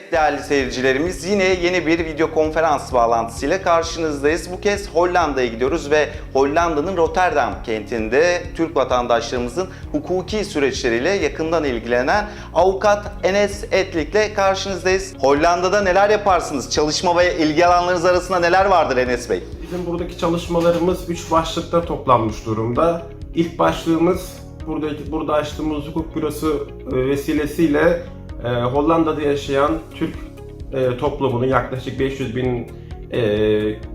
Evet değerli seyircilerimiz yine yeni bir video konferans bağlantısıyla karşınızdayız. Bu kez Hollanda'ya gidiyoruz ve Hollanda'nın Rotterdam kentinde Türk vatandaşlarımızın hukuki süreçleriyle yakından ilgilenen avukat Enes Etlik'le karşınızdayız. Hollanda'da neler yaparsınız? Çalışma ve ilgi alanlarınız arasında neler vardır Enes Bey? Bizim buradaki çalışmalarımız üç başlıkta toplanmış durumda. İlk başlığımız buradaki burada açtığımız hukuk bürosu e, vesilesiyle e, Hollanda'da yaşayan Türk e, toplumunu yaklaşık 500 bin e,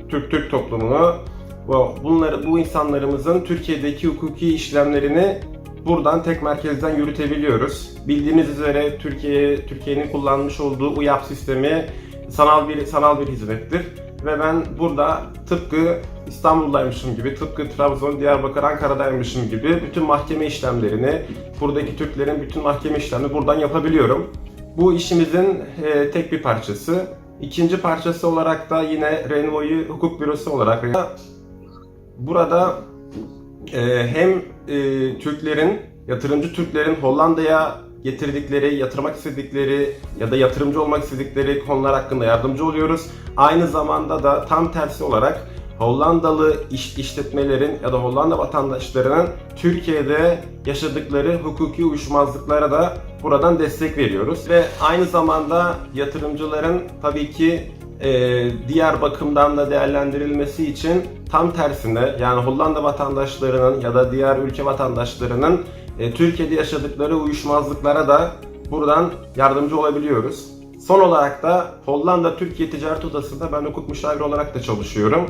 Türk Türk toplumunu bu bunları bu insanlarımızın Türkiye'deki hukuki işlemlerini buradan tek merkezden yürütebiliyoruz. Bildiğiniz üzere Türkiye Türkiye'nin kullanmış olduğu UYAP sistemi sanal bir sanal bir hizmettir ve ben burada tıpkı İstanbul'daymışım gibi, tıpkı Trabzon, Diyarbakır, Ankara'daymışım gibi bütün mahkeme işlemlerini, buradaki Türklerin bütün mahkeme işlemlerini buradan yapabiliyorum. Bu işimizin e, tek bir parçası. İkinci parçası olarak da yine Renvo'yu hukuk bürosu olarak burada e, hem e, Türklerin, yatırımcı Türklerin Hollanda'ya getirdikleri, yatırmak istedikleri ya da yatırımcı olmak istedikleri konular hakkında yardımcı oluyoruz. Aynı zamanda da tam tersi olarak Hollandalı iş, işletmelerin ya da Hollanda vatandaşlarının Türkiye'de yaşadıkları hukuki uyuşmazlıklara da buradan destek veriyoruz. Ve aynı zamanda yatırımcıların tabii ki diğer bakımdan da değerlendirilmesi için tam tersine yani Hollanda vatandaşlarının ya da diğer ülke vatandaşlarının e, Türkiye'de yaşadıkları uyuşmazlıklara da buradan yardımcı olabiliyoruz. Son olarak da Hollanda Türkiye Ticaret Odası'nda ben hukuk müşaviri olarak da çalışıyorum.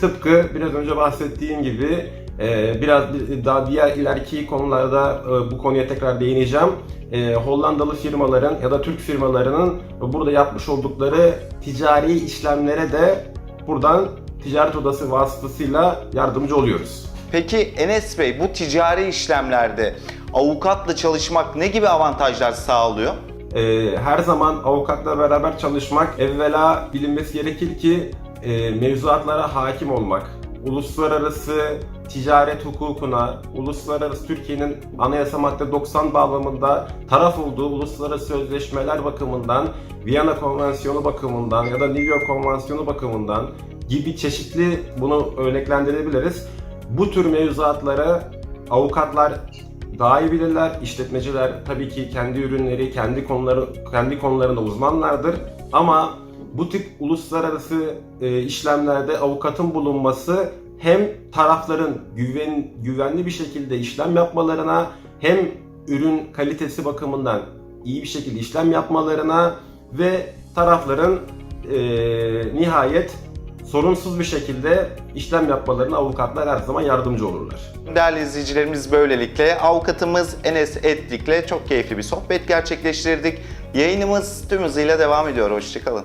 Tıpkı biraz önce bahsettiğim gibi biraz daha diğer ileriki konularda e, bu konuya tekrar değineceğim. E, Hollandalı firmaların ya da Türk firmalarının burada yapmış oldukları ticari işlemlere de buradan ticaret odası vasıtasıyla yardımcı oluyoruz. Peki Enes Bey bu ticari işlemlerde avukatla çalışmak ne gibi avantajlar sağlıyor? Ee, her zaman avukatla beraber çalışmak evvela bilinmesi gerekir ki e, mevzuatlara hakim olmak, uluslararası ticaret hukukuna, uluslararası Türkiye'nin anayasa madde 90 bağlamında taraf olduğu uluslararası sözleşmeler bakımından, Viyana Konvansiyonu bakımından ya da New York Konvansiyonu bakımından gibi çeşitli bunu örneklendirebiliriz. Bu tür mevzuatlara avukatlar daha iyi bilirler. İşletmeciler tabii ki kendi ürünleri, kendi konuları, kendi konularında uzmanlardır. Ama bu tip uluslararası e, işlemlerde avukatın bulunması hem tarafların güven, güvenli bir şekilde işlem yapmalarına hem ürün kalitesi bakımından iyi bir şekilde işlem yapmalarına ve tarafların e, nihayet sorunsuz bir şekilde işlem yapmalarına avukatlar her zaman yardımcı olurlar. Değerli izleyicilerimiz böylelikle avukatımız Enes Etlik'le çok keyifli bir sohbet gerçekleştirdik. Yayınımız tüm hızıyla devam ediyor. Hoşçakalın.